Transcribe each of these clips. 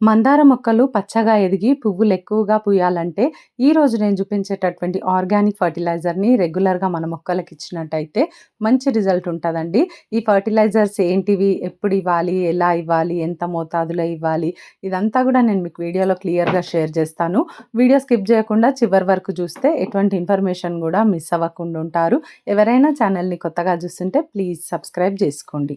మందార మొక్కలు పచ్చగా ఎదిగి పువ్వులు ఎక్కువగా పూయాలంటే ఈ రోజు నేను చూపించేటటువంటి ఆర్గానిక్ ఫర్టిలైజర్ని రెగ్యులర్గా మన మొక్కలకి ఇచ్చినట్టయితే మంచి రిజల్ట్ ఉంటుందండి. ఈ ఫర్టిలైజర్స్ ఏంటివి? ఎప్పుడు ఇవ్వాలి? ఎలా ఇవ్వాలి? ఎంత మోతాదులో ఇవ్వాలి? ఇదంతా కూడా నేను మీకు వీడియోలో క్లియర్గా షేర్ చేస్తాను. వీడియో స్కిప్ చేయకుండా చివరి వరకు చూస్తే ఎటువంటి ఇన్ఫర్మేషన్ కూడా మిస్ అవ్వకుండా ఉంటారు. ఎవరైనా ఛానల్ని కొత్తగా చూస్తుంటే ప్లీజ్ సబ్స్క్రైబ్ చేసుకోండి.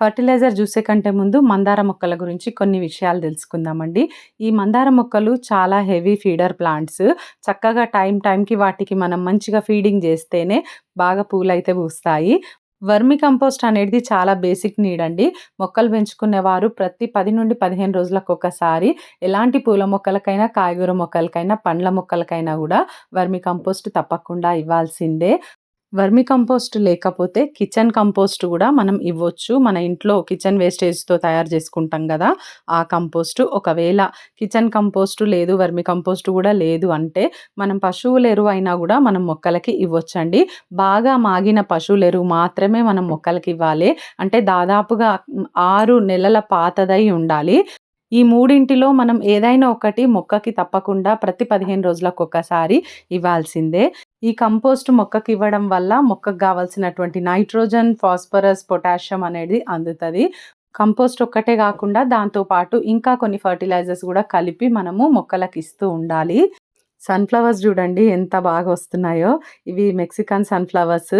ఫర్టిలైజర్ చూసే కంటే ముందు మందార మొక్కల గురించి కొన్ని విషయాలు తెలుసుకుందామండి. ఈ మందార మొక్కలు చాలా హెవీ ఫీడర్ ప్లాంట్స్. చక్కగా టైం టైంకి వాటికి మనం మంచిగా ఫీడింగ్ చేస్తేనే బాగా పూలైతే పూస్తాయి. వర్మి కంపోస్ట్ అనేది చాలా బేసిక్ నీడ్ అండి. మొక్కలు పెంచుకునేవారు ప్రతి పది నుండి పదిహేను రోజులకు ఒకసారి ఎలాంటి పూల మొక్కలకైనా కాయగూర మొక్కలకైనా పండ్ల మొక్కలకైనా కూడా వర్మి కంపోస్ట్ తప్పకుండా ఇవ్వాల్సిందే. వర్మి కంపోస్ట్ లేకపోతే కిచెన్ కంపోస్ట్ కూడా మనం ఇవ్వచ్చు. మన ఇంట్లో కిచెన్ వేస్టేజ్తో తయారు చేసుకుంటాం కదా ఆ కంపోస్ట్. ఒకవేళ కిచెన్ కంపోస్ట్ లేదు వర్మి కంపోస్ట్ కూడా లేదు అంటే మనం పశువుల ఎరువు అయినా కూడా మనం మొక్కలకి ఇవ్వచ్చండి. బాగా మాగిన పశువుల ఎరువు మాత్రమే మనం మొక్కలకి ఇవ్వాలి. అంటే దాదాపుగా ఆరు నెలల పాతదై ఉండాలి. ఈ మూడింటిలో మనం ఏదైనా ఒకటి మొక్కకి తప్పకుండా ప్రతి పదిహేను రోజులకు ఒకసారి ఇవ్వాల్సిందే. ఈ కంపోస్ట్ మొక్కకి ఇవ్వడం వల్ల మొక్కకు కావాల్సినటువంటి నైట్రోజన్ ఫాస్ఫరస్ పొటాషియం అనేది అందుతుంది. కంపోస్ట్ ఒక్కటే కాకుండా దాంతోపాటు ఇంకా కొన్ని ఫర్టిలైజర్స్ కూడా కలిపి మనము మొక్కలకు ఇస్తూ ఉండాలి. సన్‌ఫ్లవర్స్ చూడండి ఎంత బాగా వస్తున్నాయో. ఇవి మెక్సికన్ సన్‌ఫ్లవర్స్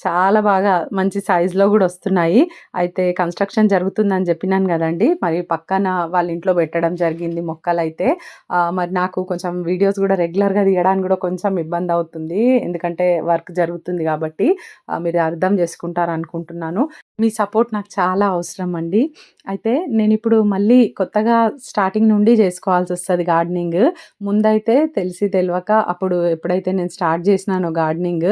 చాలా బాగా మంచి సైజులో కూడా వస్తున్నాయి. అయితే కన్‌స్ట్రక్షన్ జరుగుతుందని చెప్పినాను కదండి మరి పక్కన వాళ్ళ ఇంట్లో పెట్టడం జరిగింది మొక్కలైతే. మరి నాకు కొంచెం వీడియోస్ కూడా రెగ్యులర్‌గా తీయడానికి కూడా కొంచెం ఇబ్బంది అవుతుంది ఎందుకంటే వర్క్ జరుగుతుంది కాబట్టి. మీరు అర్థం చేసుకుంటారు అనుకుంటున్నాను మీ సపోర్ట్ నాకు చాలా అవసరం అండి. అయితే నేను ఇప్పుడు మళ్ళీ కొత్తగా స్టార్టింగ్ నుండి చేసుకోవాల్సి వస్తుంది గార్డెనింగ్. ముందైతే తెలిసి తెలియక అప్పుడు ఎప్పుడైతే నేను స్టార్ట్ చేసినానో గార్డెనింగ్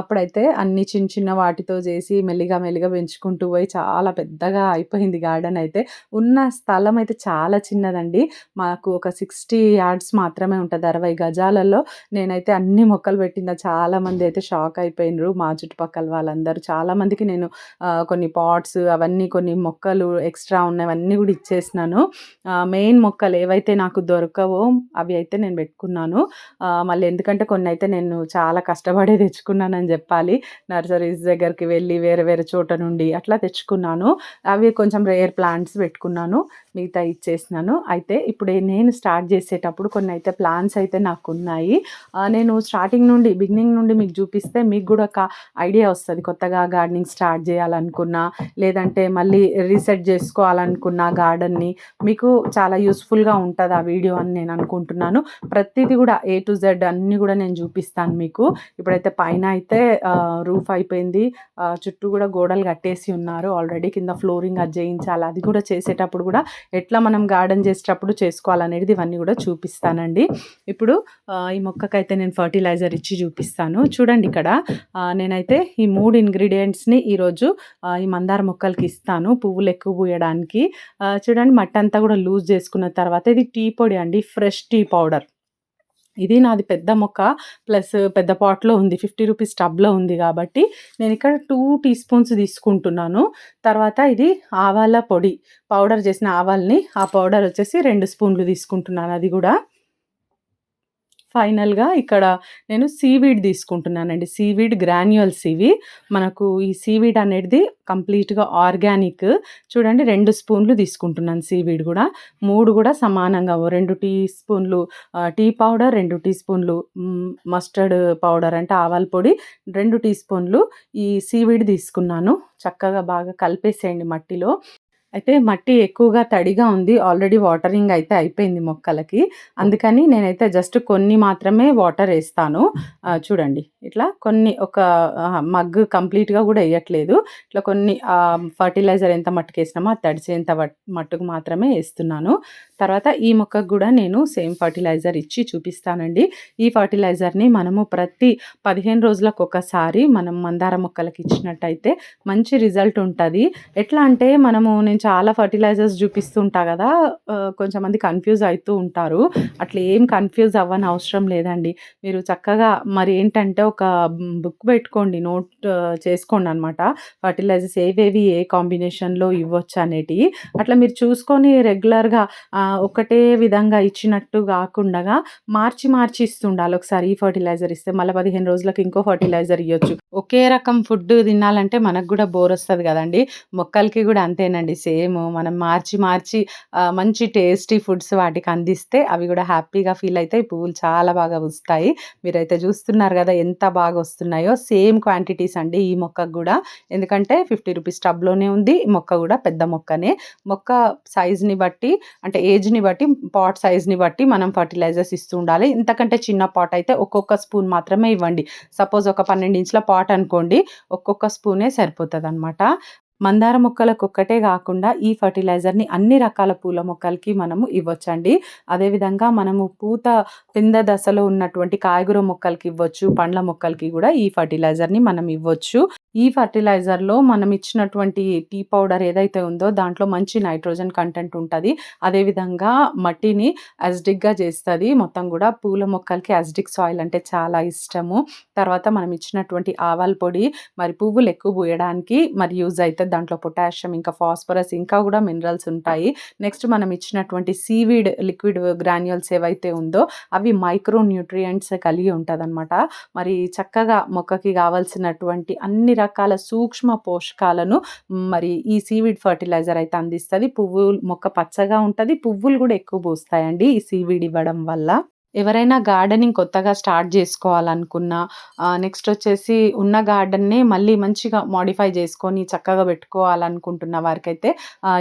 అప్పుడైతే అన్ని చిన్న చిన్న వాటితో చేసి మెల్లిగా మెల్లిగా పెంచుకుంటూ పోయి చాలా పెద్దగా అయిపోయింది గార్డెన్ అయితే. ఉన్న స్థలం అయితే చాలా చిన్నదండి. మాకు ఒక సిక్స్టీ యార్డ్స్ మాత్రమే ఉంటుంది అరవై గజాలలో నేనైతే అన్ని మొక్కలు పెట్టిన చాలామంది అయితే షాక్ అయిపోయినరు మా చుట్టుపక్కల వాళ్ళందరూ. చాలామందికి నేను కొన్ని పాట్స్ అవన్నీ కొన్ని మొక్కలు ఎక్స్ట్రా ఉన్నవన్నీ కూడా ఇచ్చేసినాను. మెయిన్ మొక్కలు ఏవైతే నాకు దొరకవో అవి అయితే నేను పెట్టుకున్నాను. మళ్ళీ ఎందుకంటే కొన్ని అయితే నేను చాలా కష్టపడే తెచ్చుకున్నానని చెప్పాలి. నర్సరీస్ దగ్గరికి వెళ్ళి వేరే వేరే చోట నుండి అట్లా తెచ్చుకున్నాను. అవి కొంచెం రేర్ ప్లాంట్స్ పెట్టుకున్నాను. మిగతా ఇచ్చేసినాను. అయితే ఇప్పుడు నేను స్టార్ట్ చేసేటప్పుడు కొన్ని అయితే ప్లాన్స్ అయితే నాకు ఉన్నాయి నేను స్టార్టింగ్ నుండి బిగినింగ్ నుండి మీకు చూపిస్తే మీకు కూడా ఒక ఐడియా వస్తుంది కొత్తగా గార్డెనింగ్ స్టార్ట్ చేయాలనుకున్నా లేదంటే మళ్ళీ రీసెట్ చేసుకోవాలనుకున్న గార్డెన్ని మీకు చాలా యూస్ఫుల్గా ఉంటుంది ఆ వీడియో అని నేను అనుకుంటున్నాను ప్రతిదీ కూడా ఏ టు జెడ్ అన్నీ కూడా నేను చూపిస్తాను మీకు. ఇప్పుడైతే పైన అయితే రూఫ్ అయిపోయింది. చుట్టూ కూడా గోడలు కట్టేసి ఉన్నారు. ఆల్రెడీ కింద ఫ్లోరింగ్ అది చేయించాలి అది కూడా చేసేటప్పుడు కూడా ఎట్లా మనం గార్డెన్ చేసేటప్పుడు చేసుకోవాలనేది ఇవన్నీ కూడా చూపిస్తానండి. ఇప్పుడు ఈ మొక్కకైతే నేను ఫర్టిలైజర్ ఇచ్చి చూపిస్తాను. చూడండి ఇక్కడ నేనైతే ఈ మూడు ఇంగ్రీడియంట్స్ని ఈరోజు ఈ మందార మొక్కలకి ఇస్తాను పువ్వులు ఎక్కువ పూయడానికి. చూడండి మట్టి అంతా కూడా లూజ్ చేసుకున్న తర్వాత ఇది టీ పొడి అండి ఫ్రెష్ టీ పౌడర్. ఇది నాది పెద్ద మొక్క ప్లస్ పెద్ద పాట్లో ఉంది ఫిఫ్టీ రూపీస్ టబ్లో ఉంది కాబట్టి నేను ఇక్కడ టూ టీ స్పూన్స్ తీసుకుంటున్నాను. తర్వాత ఇది ఆవాల పొడి పౌడర్ చేసిన ఆవాల్ని ఆ పౌడర్ వచ్చేసి రెండు స్పూన్లు తీసుకుంటున్నాను అది కూడా. ఫైనల్‌గా ఇక్కడ నేను సీవీడ్ తీసుకుంటున్నానండి. సీవీడ్ గ్రాన్యువల్ సీవీ మనకు ఈ సీవీడ్ అనేది కంప్లీట్‌గా ఆర్గానిక్. చూడండి రెండు స్పూన్లు తీసుకుంటున్నాను సీవీడ్ కూడా. మూడు కూడా సమానంగా రెండు టీ స్పూన్లు టీ పౌడర్, రెండు టీ స్పూన్లు మస్టర్డ్ పౌడర్ అంటే ఆవాల పొడి, రెండు టీ స్పూన్లు ఈ సీవీడ్ తీసుకున్నాను. చక్కగా బాగా కలిపేసేయండి మట్టిలో. అయితే మట్టి ఎక్కువగా తడిగా ఉంది. ఆల్రెడీ వాటరింగ్ అయితే అయిపోయింది మొక్కలకి. అందుకని నేనైతే జస్ట్ కొన్ని మాత్రమే వాటర్ వేస్తాను. చూడండి. ఇట్లా కొన్ని ఒక మగ్ కంప్లీట్గా కూడా వేయట్లేదు. ఇట్లా కొన్ని ఫర్టిలైజర్ ఎంత మట్టుకు వేసినామో అది తడిచేంత మట్టుకు మాత్రమే వేస్తున్నాను. తర్వాత ఈ మొక్కకు కూడా నేను సేమ్ ఫర్టిలైజర్ ఇచ్చి చూపిస్తానండి. ఈ ఫర్టిలైజర్ని మనము ప్రతి పదిహేను రోజులకు ఒకసారి మనం మందార మొక్కలకి ఇచ్చినట్టయితే మంచి రిజల్ట్ ఉంటుంది. ఎట్లా అంటే మనము నేను చాలా ఫర్టిలైజర్స్ చూపిస్తుంటా కదా కొంచెం మంది కన్ఫ్యూజ్ అవుతూ ఉంటారు. అట్లా ఏం కన్ఫ్యూజ్ అవ్వని అవసరం లేదండి. మీరు చక్కగా మరి ఏంటంటే ఒక బుక్ పెట్టుకోండి నోట్ చేసుకోండి అనమాట ఫర్టిలైజర్స్ ఏవేవి ఏ కాంబినేషన్లో ఇవ్వచ్చు అనేటివి అట్లా మీరు చూసుకొని రెగ్యులర్గా ఒకటే విధంగా ఇచ్చినట్టు కాకుండా మార్చి మార్చి ఇస్తుండాలి. ఒకసారి ఈ ఫర్టిలైజర్ ఇస్తే మళ్ళీ పదిహేను రోజులకు ఇంకో ఫర్టిలైజర్ ఇవ్వచ్చు ఒకే రకం ఫుడ్ తినాలంటే మనకు కూడా బోర్ వస్తుంది కదండి. మొక్కలకి కూడా అంతేనండి. సేమ్ మనం మార్చి మార్చి మంచి టేస్టీ ఫుడ్స్ వాటికి అందిస్తే అవి కూడా హ్యాపీగా ఫీల్ అవుతాయి పువ్వులు చాలా బాగా వస్తాయి. మీరైతే చూస్తున్నారు కదా ఎంత బాగా వస్తున్నాయో. సేమ్ క్వాంటిటీస్ అండి ఈ మొక్కకు కూడా. ఎందుకంటే ఫిఫ్టీ రూపీస్ టబ్లోనే ఉంది. మొక్క కూడా పెద్ద మొక్కనే. మొక్క సైజ్ని బట్టి అంటే ఏజ్ని బట్టి పాట్ సైజ్ని బట్టి మనం ఫర్టిలైజర్స్ ఇస్తూ ఉండాలి. ఇంతకంటే చిన్న పాట్ అయితే ఒక్కొక్క స్పూన్ మాత్రమే ఇవ్వండి. సపోజ్ ఒక పన్నెండు ఇంచుల పాట్ అనుకోండి ఒక్కొక్క స్పూనే సరిపోతుంది అనమాట మందార మొక్కలకు ఒక్కటే కాకుండా ఈ ఫర్టిలైజర్ని అన్ని రకాల పూల మొక్కలకి మనము ఇవ్వచ్చండి. అదేవిధంగా మనము పూత పింద దశలో ఉన్నటువంటి కాయగూర మొక్కలకి ఇవ్వచ్చు పండ్ల మొక్కలకి కూడా ఈ ఫర్టిలైజర్ని మనం ఇవ్వచ్చు. ఈ ఫర్టిలైజర్లో మనం ఇచ్చినటువంటి టీ పౌడర్ ఏదైతే ఉందో దాంట్లో మంచి నైట్రోజన్ కంటెంట్ ఉంటుంది. అదేవిధంగా మట్టిని అసిడిక్గా చేస్తుంది. మొత్తం కూడా పూల మొక్కలకి అసిడిక్ సాయిల్ అంటే చాలా ఇష్టము. తర్వాత మనం ఇచ్చినటువంటి ఆవాల పొడి మరి పువ్వులు ఎక్కువ పూయడానికి మరి యూజ్ అవుతుంది. దాంట్లో పొటాషియం ఇంకా ఫాస్ఫరస్ ఇంకా కూడా మినరల్స్ ఉంటాయి. నెక్స్ట్ మనం ఇచ్చినటువంటి సీవీడ్ లిక్విడ్ గ్రాన్యుల్స్ ఏవైతే ఉందో అవి మైక్రో న్యూట్రియంట్స్ కలిగి ఉంటుందన్నమాట. మరి చక్కగా మొక్కకి కావాల్సినటువంటి అన్ని రకాల సూక్ష్మ పోషకాలను మరి ఈ సీవీడ్ ఫర్టిలైజర్ అయితే అందిస్తుంది. పువ్వు మొక్క పచ్చగా ఉంటుంది. పువ్వులు కూడా ఎక్కువ పూస్తాయండి ఈ సీవీడ్ ఇవ్వడం వల్ల. ఎవరైనా గార్డెనింగ్ కొత్తగా స్టార్ట్ చేసుకోవాలనుకున్నా నెక్స్ట్ వచ్చేసి ఉన్న గార్డెన్నే మళ్ళీ మంచిగా మాడిఫై చేసుకొని చక్కగా పెట్టుకోవాలనుకుంటున్న వారికైతే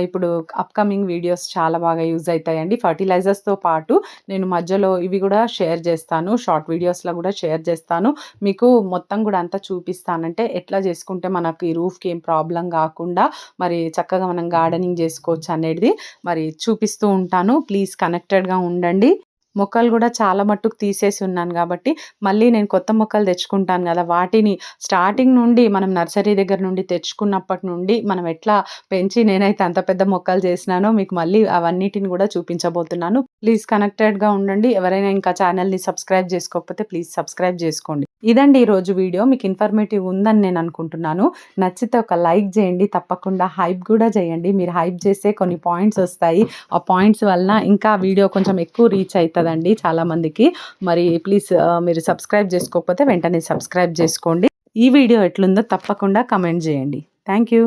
ఇప్పుడు అప్కమింగ్ వీడియోస్ చాలా బాగా యూజ్ అవుతాయండి. ఫర్టిలైజర్స్తో పాటు నేను మధ్యలో ఇవి కూడా షేర్ చేస్తాను. షార్ట్ వీడియోస్లో కూడా షేర్ చేస్తాను. మీకు మొత్తం కూడా అంతా చూపిస్తానంటే ఎట్లా చేసుకుంటే మనకి రూఫ్కి ఏం ప్రాబ్లం కాకుండా మరి చక్కగా మనం గార్డెనింగ్ చేసుకోవచ్చు అనేది మరి చూపిస్తూ ఉంటాను. ప్లీజ్ కనెక్టెడ్గా ఉండండి. మొక్కలు కూడా చాలా మట్టుకు తీసేసి ఉన్నాను కాబట్టి మళ్ళీ నేను కొత్త మొక్కలు తెచ్చుకుంటాను కదా. వాటిని స్టార్టింగ్ నుండి మనం నర్సరీ దగ్గర నుండి తెచ్చుకున్నప్పటి నుండి మనం ఎట్లా పెంచి నేనైతే అంత పెద్ద మొక్కలు చేసినానో మీకు మళ్ళీ అవన్నిటిని కూడా చూపించబోతున్నాను. ప్లీజ్ కనెక్టెడ్గా ఉండండి. ఎవరైనా ఇంకా ఛానల్ని సబ్స్క్రైబ్ చేసుకోకపోతే ప్లీజ్ సబ్స్క్రైబ్ చేసుకోండి. ఇదండి ఈరోజు వీడియో. మీకు ఇన్ఫర్మేటివ్ ఉందని నేను అనుకుంటున్నాను. నచ్చితే ఒక లైక్ చేయండి. తప్పకుండా హైప్ కూడా చేయండి. మీరు హైప్ చేస్తే కొన్ని పాయింట్స్ వస్తాయి. ఆ పాయింట్స్ వలన ఇంకా వీడియో కొంచెం ఎక్కువ రీచ్ అవుతుందండి చాలామందికి. మరి ప్లీజ్ మీరు సబ్స్క్రైబ్ చేసుకోకపోతే వెంటనే సబ్స్క్రైబ్ చేసుకోండి. ఈ వీడియో ఎట్లుందో తప్పకుండా కమెంట్ చేయండి. Thank you.